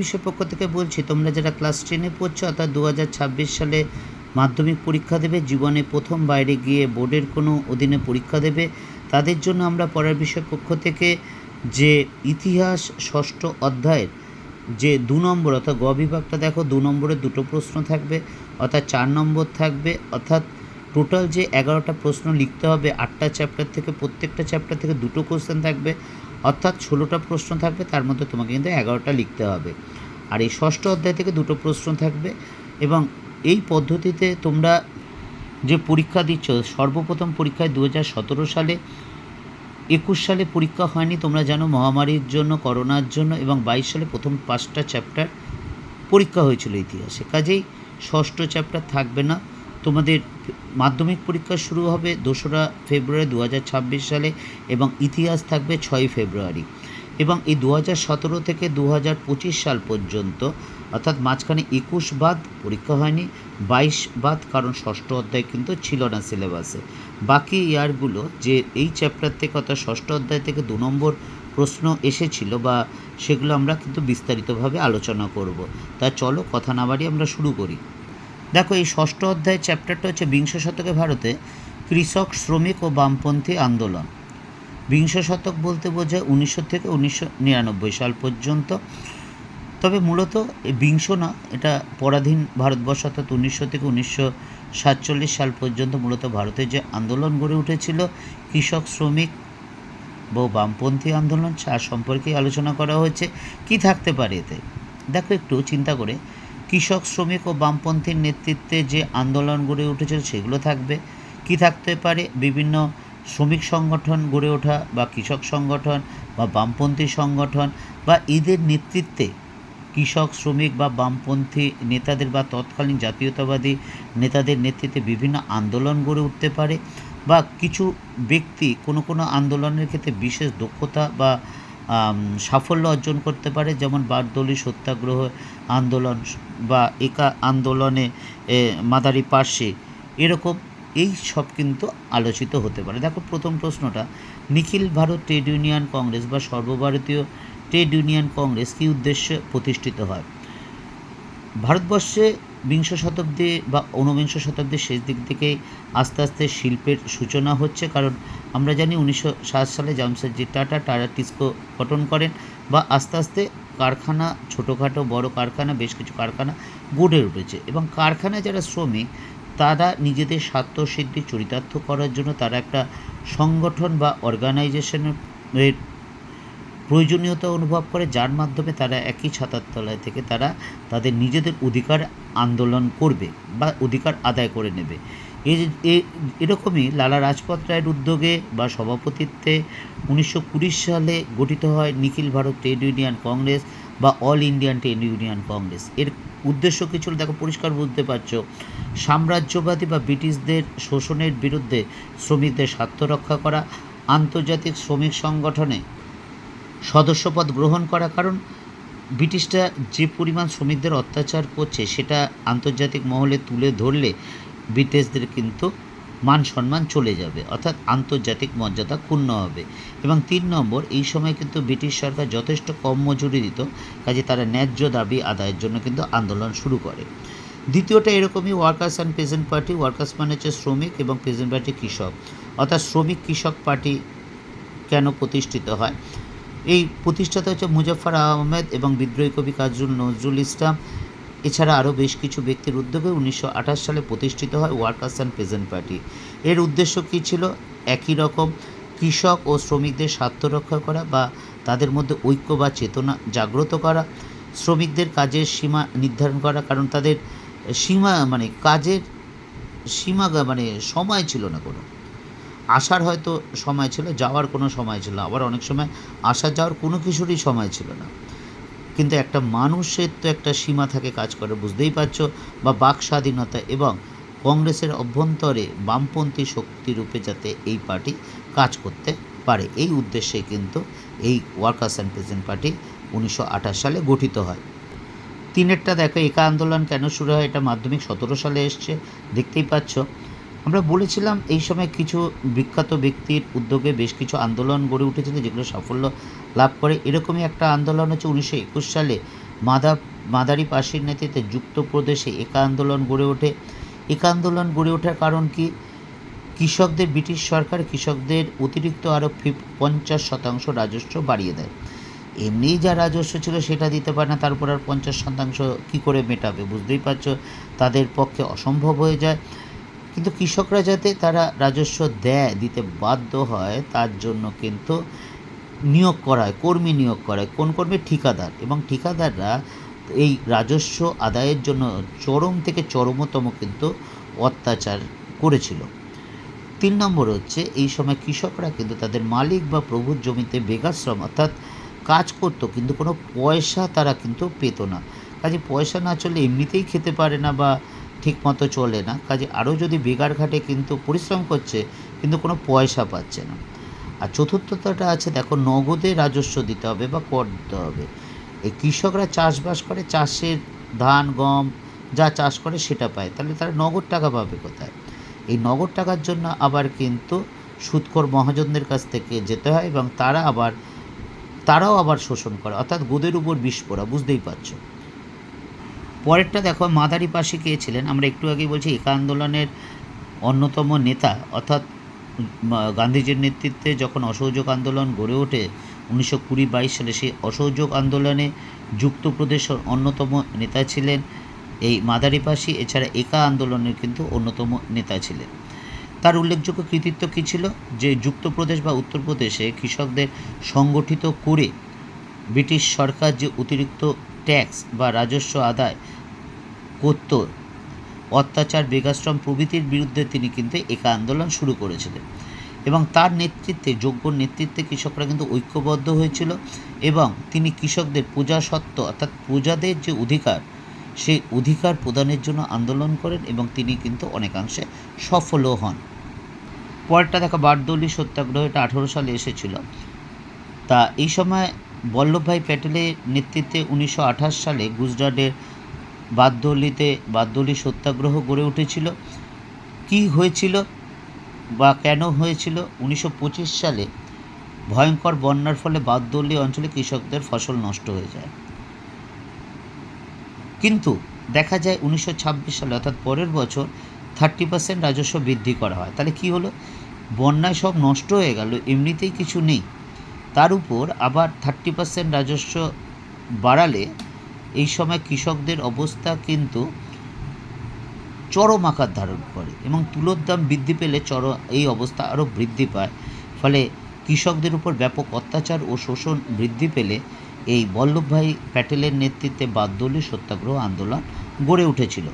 বিষয় পক্ষ থেকে বলছি, তোমরা যারা ক্লাস টেনে পড়ছো অর্থাৎ দু হাজার ছাব্বিশ সালে মাধ্যমিক পরীক্ষা দেবে, জীবনে প্রথম বাইরে গিয়ে বোর্ডের কোনো অধীনে পরীক্ষা দেবে, তাদের জন্য আমরা পড়ার বিষয় পক্ষ থেকে যে ইতিহাস ষষ্ঠ অধ্যায়ের যে দু নম্বর অর্থাৎ গ বিভাগটা দেখো, দু নম্বরে দুটো প্রশ্ন থাকবে, অর্থাৎ চার নম্বর থাকবে, অর্থাৎ টোটাল যে এগারোটা প্রশ্ন লিখতে হবে, আটটা চ্যাপ্টার থেকে প্রত্যেকটা চ্যাপ্টার থেকে দুটো কোশ্চেন থাকবে অর্থাৎ ষোলোটা প্রশ্ন থাকবে, তার মধ্যে তোমাকে কিন্তু এগারোটা লিখতে হবে। আর এই ষষ্ঠ অধ্যায় থেকে দুটো প্রশ্ন থাকবে এবং এই পদ্ধতিতে তোমরা যে পরীক্ষা দিচ্ছ, সর্বপ্রথম পরীক্ষায় দু সতেরো সালে, একুশ সালে পরীক্ষা হয়নি, তোমরা জানো মহামারীর জন্য, করোনার জন্য এবং বাইশ সালে প্রথম পাঁচটা চ্যাপ্টার পরীক্ষা হয়েছিল ইতিহাসে। কাজেই ষষ্ঠ চ্যাপ্টার থাকবে না। তোমাদের মাধ্যমিক পরীক্ষা শুরু হবে দোসরা ফেব্রুয়ারি দু হাজার ছাব্বিশ সালে এবং ইতিহাস থাকবে ছয় ফেব্রুয়ারি। এবং এই দু সতেরো থেকে দু হাজার পঁচিশ সাল পর্যন্ত, অর্থাৎ মাঝখানে একুশ বাদ পরীক্ষা হয়নি, বাইশ বাদ, কারণ ষষ্ঠ অধ্যায় কিন্তু ছিল না সিলেবাসে। বাকি ইয়ারগুলো যে এই চ্যাপ্টার থেকে, অর্থাৎ ষষ্ঠ অধ্যায় থেকে দু নম্বর প্রশ্ন এসেছিল বা সেগুলো আমরা কিন্তু বিস্তারিতভাবে আলোচনা করব। তা চলো, কথা না বাড়িয়ে আমরা শুরু করি। দেখো, এই ষষ্ঠ অধ্যায় চ্যাপ্টারটা হচ্ছে বিংশ শতকে ভারতে কৃষক, শ্রমিক ও বামপন্থী আন্দোলন। বিংশ শতক বলতে বোঝায় উনিশশো থেকে উনিশশো নিরানব্বই সাল পর্যন্ত। তবে মূলত এই বিংশ না, এটা পরাধীন ভারতবর্ষ অর্থাৎ উনিশশো থেকে উনিশশো সাতচল্লিশ সাল পর্যন্ত মূলত ভারতে যে আন্দোলন গড়ে উঠেছিল, কৃষক, শ্রমিক বা বামপন্থী আন্দোলন তার সম্পর্কে আলোচনা করা হয়েছে। কি থাকতে পারে এতে? দেখো, একটু চিন্তা করে কৃষক, শ্রমিক ও বামপন্থীর নেতৃত্বে যে আন্দোলন গড়ে উঠেছিল সেগুলো থাকবে। কি থাকতে পারে? বিভিন্ন শ্রমিক সংগঠন গড়ে ওঠা বা কৃষক সংগঠন বা বামপন্থী সংগঠন বা এদের নেতৃত্বে কৃষক, শ্রমিক বা বামপন্থী নেতাদের বা তৎকালীন জাতীয়তাবাদী নেতাদের নেতৃত্বে বিভিন্ন আন্দোলন গড়ে উঠতে পারে বা কিছু ব্যক্তি কোনো কোনো আন্দোলনের ক্ষেত্রে বিশেষ দক্ষতা বা সাফল্য অর্জন করতে পারে, যেমন বারদলি সত্যাগ্রহ আন্দোলন বা একা আন্দোলনে মাদারি পার্শ্বে এরকম, এই সব কিন্তু আলোচিত হতে পারে। দেখো, প্রথম প্রশ্নটা, নিখিল ভারত ট্রেড ইউনিয়ন কংগ্রেস বা সর্বভারতীয় ট্রেড ইউনিয়ন কংগ্রেস কী উদ্দেশ্যে প্রতিষ্ঠিত হয়? ভারতবর্ষে বিংশ শতাব্দী বা ঊনবিংশ শতাব্দীর শেষ দিক থেকেই আস্তে আস্তে শিল্পের সূচনা হচ্ছে। কারণ আমরা জানি উনিশশো সাত সালে জামশেদজি টাটা টাটা টিস্কো গঠন করেন বা আস্তে আস্তে কারখানা, ছোটোখাটো, বড় কারখানা, বেশ কিছু কারখানা গড়ে উঠেছে। এবং কারখানায় যারা শ্রমিক, তারা নিজেদের স্বার্থ সিদ্ধি, চরিতার্থ করার জন্য তারা একটা সংগঠন বা অর্গানাইজেশনের প্রয়োজনীয়তা অনুভব করে, যার মাধ্যমে তারা একই ছাতার তলায় থেকে তারা তাদের নিজেদের অধিকার আন্দোলন করবে বা অধিকার আদায় করে নেবে। এরকমই লালা রাজপথ রায়ের উদ্যোগে বা সভাপতিত্বে উনিশশো কুড়ি সালে গঠিত হয় নিখিল ভারত ট্রেড ইউনিয়ন কংগ্রেস বা all Indian trade union Congress. এর উদ্দেশ্য কি ছিল দেখো, পরিষ্কার বুঝতে পারছ। সাম্রাজ্যবাদী বা ব্রিটিশদের শোষণের বিরুদ্ধে শ্রমিকদের স্বার্থ রক্ষা করা, আন্তর্জাতিক শ্রমিক সংগঠনে সদস্যপদ গ্রহণ করা কারণ ব্রিটিশরা যে পরিমাণ শ্রমিকদের অত্যাচার করছে, সেটা আন্তর্জাতিক মহলে তুলে ধরলে ব্রিটিশদের কিন্তু মান সম্মান চলে যাবে, অর্থাৎ আন্তর্জাতিক মর্যাদা ক্ষুণ্ণ হবে। এবং তিন নম্বর, এই সময় কিন্তু ব্রিটিশ সরকার যথেষ্ট কম মজুরি দিত, কাজে তারা ন্যায্য দাবি আদায়ের জন্য কিন্তু আন্দোলন শুরু করে। দ্বিতীয়টা এরকমই workers and peasant party. Workers মানে হচ্ছে শ্রমিক এবং পেজেন্ট পার্টি কৃষক। অর্থাৎ শ্রমিক কৃষক পার্টি কেন প্রতিষ্ঠিত হয়? এই প্রতিষ্ঠাতা হচ্ছে মুজফ্ফর আহমেদ এবং বিদ্রোহী কবি কাজরুল নজরুল ইসলাম। এছাড়া আরও বেশ কিছু ব্যক্তির উদ্যোগে উনিশশো আঠাশ সালে প্রতিষ্ঠিত হয় ওয়ার্কার্স অ্যান্ড পেজেন্ট পার্টি। এর উদ্দেশ্য কী ছিল? একই রকম কৃষক ও শ্রমিকদের স্বার্থ রক্ষা করা বা তাদের মধ্যে ঐক্য বা চেতনা জাগ্রত করা, শ্রমিকদের কাজের সীমা নির্ধারণ করা, কারণ তাদের সীমা মানে কাজের সীমা মানে সময় ছিল না কোনো। আসার হয়তো সময় ছিল, যাওয়ার কোনো সময় ছিল আবার অনেক সময় আসা যাওয়ার কোনো কিছুরই সময় ছিল না। কিন্তু একটা মানুষের তো একটা সীমা থাকে কাজ করে, বুঝতেই পারছ? বা বাক স্বাধীনতা এবং কংগ্রেসের অভ্যন্তরে বামপন্থী শক্তিরূপে যাতে এই পার্টি কাজ করতে পারে, এই উদ্দেশ্যে কিন্তু এই ওয়ার্কার্স অ্যান্ড প্রেজেন্ট পার্টি উনিশশো আঠাশ সালে গঠিত হয়। তিনেরটা দেখো, একা আন্দোলন কেন শুরু হয়? এটা মাধ্যমিক সতেরো সালে এসছে, দেখতেই পাচ্ছ। আমরা বলেছিলাম এই সময় কিছু বিখ্যাত ব্যক্তির উদ্যোগে বেশ কিছু আন্দোলন গড়ে উঠেছিল যেগুলো সাফল্য লাভ করে। এরকমই একটা আন্দোলন হচ্ছে উনিশশো একুশ সালে মাদা মাদারি পাশির নেতৃত্বে যুক্ত প্রদেশে একা আন্দোলন গড়ে ওঠে। একা আন্দোলন গড়ে ওঠার কারণ কি? কৃষকদের, ব্রিটিশ সরকার কৃষকদের অতিরিক্ত আরও পঞ্চাশ শতাংশ রাজস্ব বাড়িয়ে দেয়। এমনিই যা রাজস্ব ছিল সেটা দিতে পারে না, তারপর আর পঞ্চাশ শতাংশ কী করে মেটাবে বুঝতেই পারছ? তাদের পক্ষে অসম্ভব হয়ে যায়। কিন্তু কৃষকরা যাতে তারা রাজস্ব দেয়, দিতে বাধ্য হয়, তার জন্য কিন্তু নিয়োগ করা হয়, কর্মী নিয়োগ করা হয়। কোন কর্মী? ঠিকাদার। এবং ঠিকাদাররা এই রাজস্ব আদায়ের জন্য চরম থেকে চরমতম কিন্তু অত্যাচার করেছিল। তিন নম্বর হচ্ছে, এই সময় কৃষকরা কিন্তু তাদের মালিক বা প্রভুর জমিতে বেগাশ্রম অর্থাৎ কাজ করতো, কিন্তু কোনো পয়সা তারা কিন্তু পেতো না। কাজে পয়সা না চলে এমনিতেই খেতে পারে না বা ঠিক মতো চলে না। কাজে আরও যদি বেগার ঘাটে কিন্তু পরিশ্রম করছে, কিন্তু কোনো পয়সা পাচ্ছে না। আর চতুর্থতাটা আছে, দেখো, নগদে রাজস্ব দিতে হবে বা কর দিতে হবে। এই কৃষকরা চাষবাস করে, চাষের ধান, গম যা চাষ করে সেটা পায়। তাহলে তারা নগদ টাকা পাবে কোথায়? এই নগদ টাকার জন্য আবার কিন্তু সুদখোর মহাজনদের কাছ থেকে যেতে হয় এবং তারা আবার, তারাও আবার শোষণ করে। অর্থাৎ গোদের উপর বিষ পড়া, বুঝতেই পারছ? পরেরটা দেখো, মাদারি পাশে কে ছিলেন? আমরা একটু আগেই বলছি, একা আন্দোলনের অন্যতম নেতা, অর্থাৎ গান্ধীজির নেতৃত্বে যখন অসহযোগ আন্দোলন গড়ে ওঠে, উনিশশো কুড়ি বাইশ সালে সেই অসহযোগ আন্দোলনে যুক্তপ্রদেশের অন্যতম নেতা ছিলেন। এই মাদারিপাশি এছাড়া একা আন্দোলনের কিন্তু অন্যতম নেতা ছিলেন। তার উল্লেখযোগ্য কৃতিত্ব কী ছিল? যে যুক্তপ্রদেশ বা উত্তরপ্রদেশে কৃষকদের সংগঠিত করে ব্রিটিশ সরকার যে অতিরিক্ত ট্যাক্স বা রাজস্ব আদায় করত। অত্যাচার, বেগাশ্রম প্রভৃতির বিরুদ্ধে তিনি কিন্তু একা আন্দোলন শুরু করেছিলেন এবং তার নেতৃত্বে, যোগ্য নেতৃত্বে কৃষকরা কিন্তু ঐক্যবদ্ধ হয়েছিল এবং তিনি কৃষকদের প্রজাসত্ব অর্থাৎ প্রজাদের যে অধিকার, সেই অধিকার প্রদানের জন্য আন্দোলন করেন এবং তিনি কিন্তু অনেকাংশে সফলও হন। পরেরটা দেখো, বারদৌলি সত্যাগ্রহ, এটা আঠেরো সালে এসেছিল। তা এই সময় বল্লভভাই প্যাটেলের নেতৃত্বে উনিশশো আঠাশ সালে গুজরাটের বারদৌলিতে বারদৌলি সত্যাগ্রহ গড়ে উঠেছিল। কি হয়েছিল বা কেন হয়েছিল? উনিশশো পঁচিশ সালে ভয়ঙ্কর বন্যার ফলে বারদৌলি অঞ্চলে কৃষকদের ফসল নষ্ট হয়ে যায়। কিন্তু দেখা যায় উনিশশো ছাব্বিশ সালে অর্থাৎ পরের বছর থার্টি পার্সেন্ট রাজস্ব বৃদ্ধি করা হয়। তাহলে কি হলো? বন্যায় সব নষ্ট হয়ে গেল, এমনিতেই কিছু নেই। তার উপর আবার থার্টি পার্সেন্ট রাজস্ব বাড়ালে এই সময় কৃষকদের অবস্থা কিন্তু চরম আকার ধারণ করে এবং তুলোর দাম বৃদ্ধি পেলে চর, এই অবস্থা আরও বৃদ্ধি পায়। ফলে কৃষকদের উপর ব্যাপক অত্যাচার ও শোষণ বৃদ্ধি পেলে এই বল্লভভাই প্যাটেলের নেতৃত্বে বাদদলি সত্যাগ্রহ আন্দোলন গড়ে উঠেছিল।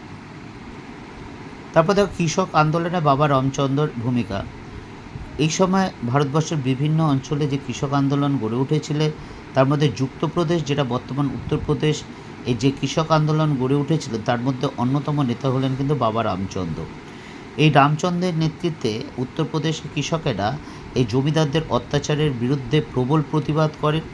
তারপর দেখো কৃষক আন্দোলনে বাবা রামচন্দ্রর ভূমিকা। এই সময় ভারতবর্ষের বিভিন্ন অঞ্চলে যে কৃষক আন্দোলন গড়ে উঠেছিল, তার মধ্যে যুক্তপ্রদেশ, যেটা বর্তমান উত্তরপ্রদেশ, এই যে কৃষক আন্দোলন গড়ে উঠেছিল, তার মধ্যে অন্যতম নেতা হলেন কিন্তু বাবা রামচন্দ্র। এই রামচন্দ্রের নেতৃত্বে উত্তরপ্রদেশের কৃষকেরা এই জমিদারদের অত্যাচারের বিরুদ্ধে প্রবল প্রতিবাদ করেন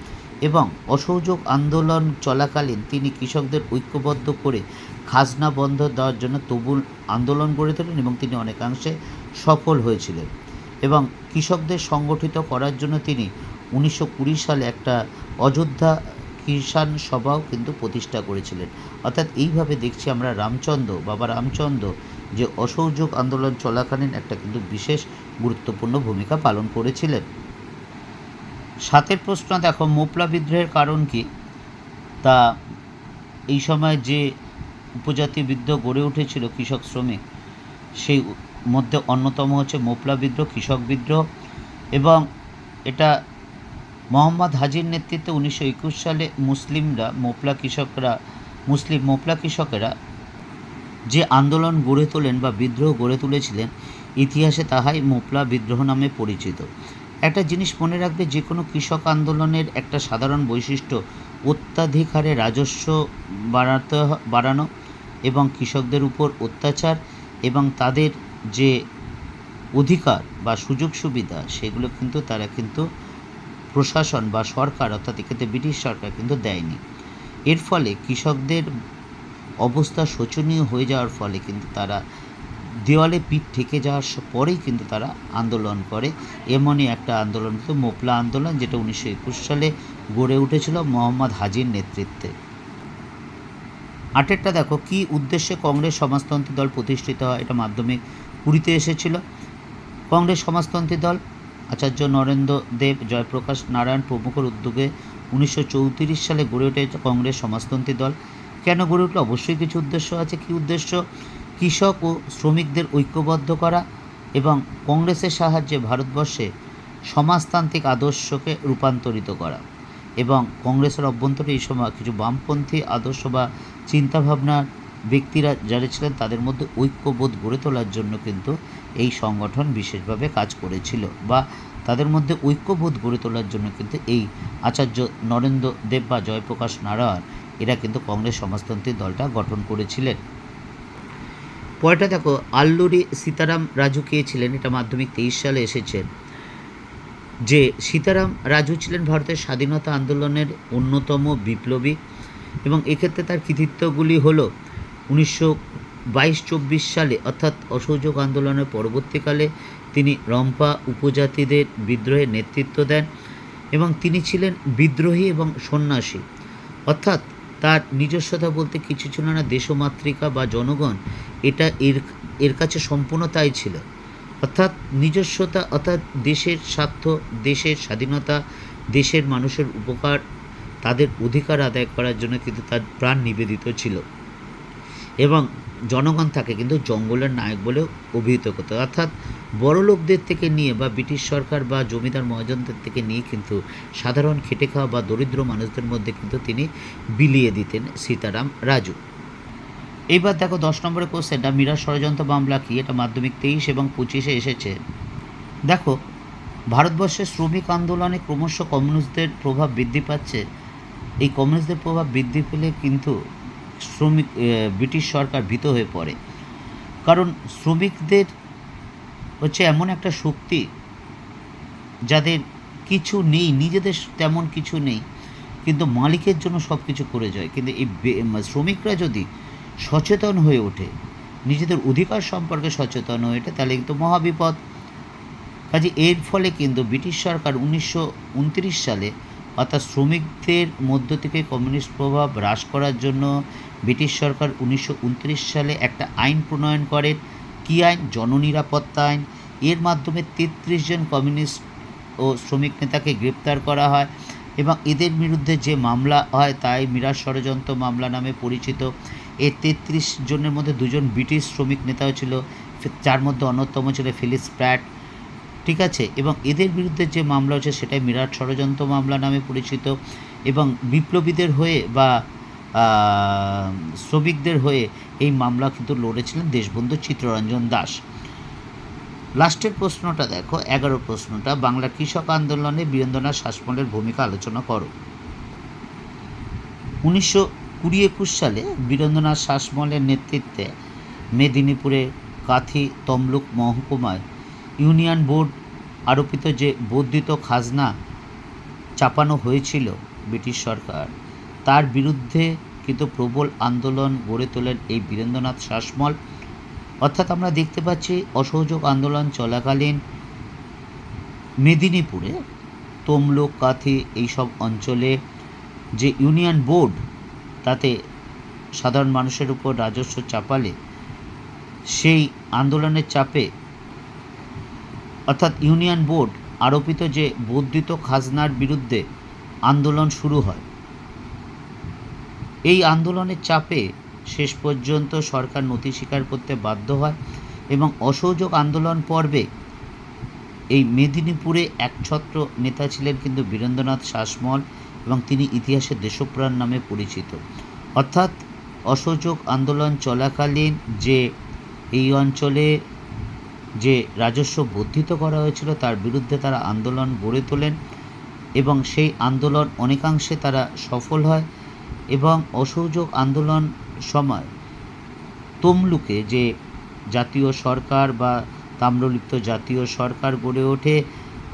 এবং অসহযোগ আন্দোলন চলাকালীন তিনি কৃষকদের ঐক্যবদ্ধ করে খাজনা বন্ধ দেওয়ার জন্য তবুল আন্দোলন গড়ে তোলেন এবং তিনি অনেকাংশে সফল হয়েছিলেন। এবং কৃষকদের সংগঠিত করার জন্য তিনি উনিশশো কুড়ি সালে একটা অযোধ্যা কিষাণ সভাও কিন্তু প্রতিষ্ঠা করেছিলেন। অর্থাৎ এইভাবে দেখছি আমরা রামচন্দ্র, বাবা রামচন্দ্র, যে অসহযোগ আন্দোলন চলাকালীন একটা কিন্তু বিশেষ গুরুত্বপূর্ণ ভূমিকা পালন করেছিলেন। সাতের প্রশ্ন দেখো মোপলা বিদ্রোহের কারণ কি? তা এই সময় যে উপজাতি বিদ্রোহ গড়ে উঠেছিল কৃষক শ্রমিক, সেই মধ্যে অন্যতম হচ্ছে মোপলা বিদ্রোহ, কৃষক বিদ্রোহ এবং এটা মোহাম্মদ হাজির নেতৃত্বে উনিশশো একুশ সালে মুসলিমরা, মোপলা কৃষকরা, মুসলিম মোপলা কৃষকেরা যে আন্দোলন গড়ে তোলেন বা বিদ্রোহ গড়ে তুলেছিলেন, ইতিহাসে তাহাই মোপলা বিদ্রোহ নামে পরিচিত। একটা জিনিস মনে রাখবে, যে কোনো কৃষক আন্দোলনের একটা সাধারণ বৈশিষ্ট্য অত্যাধিক হারে রাজস্ব বাড়াতে বাড়ানো এবং কৃষকদের উপর অত্যাচার এবং তাদের যে অধিকার বা সুযোগ সুবিধা, সেগুলো কিন্তু তারা কিন্তু প্রশাসন বা সরকার, অর্থাৎ এক্ষেত্রে ব্রিটিশ সরকার কিন্তু দেয়নি। এর ফলে কৃষকদের অবস্থা শোচনীয় হয়ে যাওয়ার ফলে কিন্তু তারা দেওয়ালে পিঠ ঠেকে যাওয়ার পরেই কিন্তু তারা আন্দোলন করে। এমনই একটা আন্দোলন কিন্তু মোপলা আন্দোলন, যেটা উনিশশো একুশ সালে গড়ে উঠেছিল মোহাম্মদ হাজির নেতৃত্বে। আটেরটা দেখো, কি উদ্দেশ্যে কংগ্রেস সমাজতন্ত্রী দল প্রতিষ্ঠিত হয়? এটা মাধ্যমিক কুড়িতে এসেছিল। কংগ্রেস সমাজতন্ত্রী দল আচার্য নরেন্দ্র দেব জয়প্রকাশ নারায়ণ প্রমুখের উদ্যোগে উনিশশো চৌত্রিশ সালে গড়ে ওঠে কংগ্রেস সমাজতন্ত্রী দল। কেন গড়ে উঠল? অবশ্যই কিছু উদ্দেশ্য আছে। কি উদ্দেশ্য? কৃষক ও শ্রমিকদের ঐক্যবদ্ধ করা এবং কংগ্রেসের সাহায্যে ভারতবর্ষে সমাজতান্ত্রিক আদর্শকে রূপান্তরিত করা এবং কংগ্রেসের অভ্যন্তরে এই সময় কিছু বামপন্থী আদর্শ বা চিন্তাভাবনার ব্যক্তিরা যারা ছিলেন তাদের মধ্যে ঐক্যবোধ গড়ে তোলার জন্য কিন্তু এই সংগঠন বিশেষভাবে কাজ করেছিল বা তাদের মধ্যে ঐক্যবোধ গড়ে তোলার জন্য কিন্তু এই আচার্য নরেন্দ্র দেব বা জয়প্রকাশ নারায়ণ, এরা কিন্তু কংগ্রেস সমাজতন্ত্রী দলটা গঠন করেছিলেন। পরেরটা দেখো, আল্লুরি সীতারাম রাজু কে ছিলেন? এটা মাধ্যমিক তেইশ সালে এসেছেন যে সীতারাম রাজু ছিলেন ভারতের স্বাধীনতা আন্দোলনের অন্যতম বিপ্লবী এবং এক্ষেত্রে তার কৃতিত্বগুলি হলো উনিশশো বাইশ চব্বিশ সালে, অর্থাৎ অসহযোগ আন্দোলনের পরবর্তীকালে, তিনি রম্পা উপজাতিদের বিদ্রোহের নেতৃত্ব দেন এবং তিনি ছিলেন বিদ্রোহী এবং সন্ন্যাসী। অর্থাৎ তার নিজস্বতা বলতে কিছু ছিল না, দেশমাতৃকা বা জনগণ, এটা এর এর কাছে সম্পূর্ণ তাই ছিল। অর্থাৎ নিজস্বতা, অর্থাৎ দেশের স্বার্থ, দেশের স্বাধীনতা, দেশের মানুষের উপকার, তাদের অধিকার আদায় করার জন্য কিন্তু তার প্রাণ নিবেদিত ছিল। এবং জনগণ তাকে কিন্তু জঙ্গলের নায়ক বলেও অভিহিত করতো। অর্থাৎ বড় লোকদের থেকে নিয়ে বা ব্রিটিশ সরকার বা জমিদার মহাজনদের থেকে নিয়ে কিন্তু সাধারণ খেটে খাওয়া বা দরিদ্র মানুষদের মধ্যে কিন্তু তিনি বিলিয়ে দিতেন সীতারাম রাজু। এইবার দেখো দশ নম্বরের কোশ্চেনটা মীরা ষড়যন্ত্র মামলা কি? এটা মাধ্যমিক তেইশ এবং পঁচিশে এসেছে। দেখো ভারতবর্ষের শ্রমিক আন্দোলনে ক্রমশ কমিউনিস্টদের প্রভাব বৃদ্ধি পাচ্ছে। এই কমিউনিস্টদের প্রভাব বৃদ্ধি পেলে কিন্তু শ্রমিক ব্রিটিশ সরকার ভীত হয়ে পড়ে। কারণ শ্রমিকদের হচ্ছে এমন একটা শক্তি যাদের কিছু নেই, নিজেদের তেমন কিছু নেই, কিন্তু মালিকের জন্য সব কিছু করে যায়। কিন্তু এই শ্রমিকরা যদি সচেতন হয়ে ওঠে, নিজেদের অধিকার সম্পর্কে সচেতন হয়ে ওঠে, তাহলে কিন্তু মহাবিপদ। কাজে এর ফলে কিন্তু ব্রিটিশ সরকার উনিশশো উনত্রিশ সালে অর্থাৎ শ্রমিকদের মধ্য থেকে কমিউনিস্ট প্রভাব হ্রাস করার জন্য ব্রিটিশ সরকার উনিশশো উনত্রিশ সালে একটা আইন প্রণয়ন করেন কী আইন? জননিরাপত্তা আইন। এর মাধ্যমে তেত্রিশ জন কমিউনিস্ট ও শ্রমিক নেতাকে গ্রেপ্তার করা হয় এবং এদের বিরুদ্ধে যে মামলা হয় তাই মিরাজ ষড়যন্ত্র মামলা নামে পরিচিত। এই তেত্রিশ জনের মধ্যে দুজন ব্রিটিশ শ্রমিক নেতাও ছিল। যার মধ্যে অন্যতম ছিল ফিলিস প্র্যাট ঠিক আছে? এবং এদের বিরুদ্ধে যে মামলা হচ্ছে সেটাই মিরাট ষড়যন্ত্র মামলা নামে পরিচিত এবং বিপ্লবীদের হয়ে বা শ্রমিকদের হয়ে এই মামলা কিন্তু লড়েছিলেন দেশবন্ধু চিত্তরঞ্জন দাস। লাস্টের প্রশ্নটা দেখো, এগারো প্রশ্নটা। বাংলা কৃষক আন্দোলনে বীরেন্দ্রনাথ শাসমলের ভূমিকা আলোচনা করো। উনিশশো কুড়ি একুশ সালে বীরেন্দ্রনাথ শাসমলের নেতৃত্বে মেদিনীপুরে কাথি তমলুক মহকুমায় ইউনিয়ন বোর্ড আরোপিত যে বর্ধিত খাজনা চাপানো হয়েছিল ব্রিটিশ সরকার, তার বিরুদ্ধে কিন্তু প্রবল আন্দোলন গড়ে তোলেন এই বীরেন্দ্রনাথ শাসমল। অর্থাৎ আমরা দেখতে পাচ্ছি অসহযোগ আন্দোলন চলাকালীন মেদিনীপুরে তমলুক, কাথি এইসব অঞ্চলে যে ইউনিয়ন বোর্ড, তাতে সাধারণ মানুষের উপর রাজস্ব চাপালে সেই আন্দোলনের চাপে অর্থাৎ ইউনিয়ন বোর্ড আরোপিত যে বর্ধিত খাজনার বিরুদ্ধে আন্দোলন শুরু হয়। এই আন্দোলনের চাপে শেষ পর্যন্ত সরকার নথি স্বীকার করতে বাধ্য হয় এবং অসহযোগ আন্দোলন পর্বে এই মেদিনীপুরে একছত্র নেতা ছিলেন কিন্তু বীরেন্দ্রনাথ শাসমল এবং তিনি ইতিহাসে দেশপ্রাণ নামে পরিচিত। অর্থাৎ অসহযোগ আন্দোলন চলাকালীন যে এই অঞ্চলে যে রাজস্ব বর্ধিত করা হয়েছিল তার বিরুদ্ধে তারা আন্দোলন গড়ে তোলেন এবং সেই আন্দোলন অনেকাংশে তারা সফল হয় এবং অসহযোগ আন্দোলন সময় তমলুকে যে জাতীয় সরকার বা তাম্রলিপ্ত জাতীয় সরকার গড়ে ওঠে,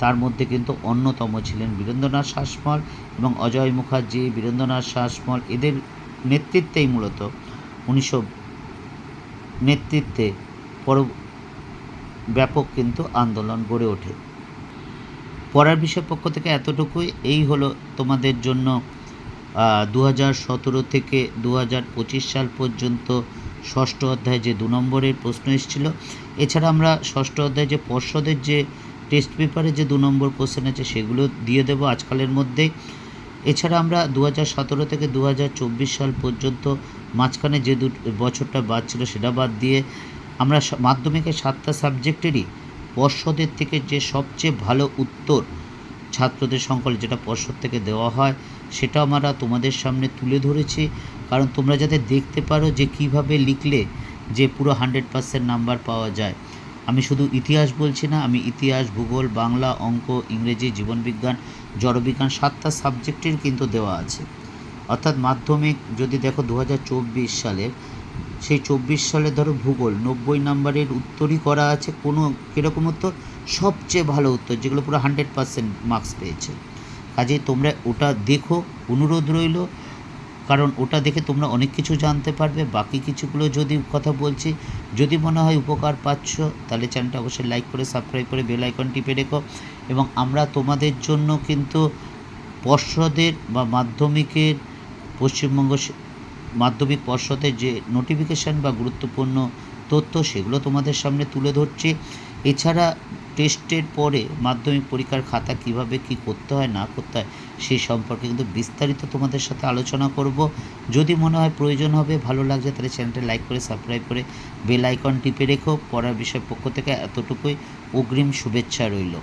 তার মধ্যে কিন্তু অন্যতম ছিলেন বীরেন্দ্রনাথ শাসমল এবং অজয় মুখার্জি। বীরেন্দ্রনাথ শাসমল এদের নেতৃত্বেই মূলত উনিশশো নেতৃত্বে পর ব্যাপক কিন্তু আন্দোলন গড়ে ওঠে। পড়ার বিষয় পক্ষ থেকে এতটুকুই। এই হলো তোমাদের জন্য দু সতেরো থেকে দু হাজার পঁচিশ সাল পর্যন্ত ষষ্ঠ অধ্যায় যে দু নম্বরের প্রশ্ন এসেছিল। এছাড়া আমরা ষষ্ঠ অধ্যায়ে যে পর্ষদের যে টেস্ট পেপারে যে দু নম্বর কোশ্চেন আছে, সেগুলো দিয়ে দেবো আজকালের মধ্যেই এছাড়া আমরা দু হাজার সতেরো থেকে দু হাজার চব্বিশ সাল পর্যন্ত মাঝখানে যে দু বছরটা বাদ ছিল, সেটা বাদ দিয়ে আমরা মাধ্যমিকের সাতটা সাবজেক্টেরই পর্ষদের থেকে যে সবচেয়ে ভালো উত্তর ছাত্রদের সংকলন যেটা পর্ষদ থেকে দেওয়া হয়, সেটা আমরা তোমাদের সামনে তুলে ধরেছি। কারণ তোমরা যাতে দেখতে পারো যে কীভাবে লিখলে যে পুরো হান্ড্রেড পার্সেন্ট নাম্বার পাওয়া যায়। আমি শুধু ইতিহাস বলছি না, আমি ইতিহাস, ভূগোল, বাংলা, অঙ্ক, ইংরেজি, জীবনবিজ্ঞান, জড়বিজ্ঞান সাতটা সাবজেক্টের কিন্তু দেওয়া আছে। অর্থাৎ মাধ্যমিক যদি দেখো দু সালের সেই চব্বিশ সালে ধরো ভূগোল, নব্বই নাম্বারের উত্তরই করা আছে, কোনো কীরকম উত্তর? সবচেয়ে ভালো উত্তর, যেগুলো পুরো হান্ড্রেড পার্সেন্ট মার্কস পেয়েছে। কাজেই তোমরা ওটা দেখো, অনুরোধ রইল, কারণ ওটা দেখে তোমরা অনেক কিছু জানতে পারবে। বাকি কিছুগুলো যদি কথা বলছি, যদি মনে হয় উপকার পাচ্ছ, তাহলে চ্যানেলটা অবশ্যই লাইক করে সাবস্ক্রাইব করে বেল আইকন টিপে রেখো। এবং আমরা তোমাদের জন্য কিন্তু পর্ষদের বা মাধ্যমিকের পশ্চিমবঙ্গ মাধ্যমিক পর্ষদের যে নোটিফিকেশান বা গুরুত্বপূর্ণ তথ্য সেগুলো তোমাদের সামনে তুলে ধরছে। এছাড়া টেস্টের পরে মাধ্যমিক পরীক্ষার খাতা কীভাবে কি করতে হয়, না করতে হয় সেই সম্পর্কে কিন্তু বিস্তারিত তোমাদের সাথে আলোচনা করব। যদি মনে হয় প্রয়োজন হবে, ভালো লাগছে, তাহলে চ্যানেলটা লাইক করে সাবস্ক্রাইব করে বেল আইকন টিপে রেখো। পড়ার বিষয় পক্ষ থেকে এতটুকুই। অগ্রিম শুভেচ্ছা রইল।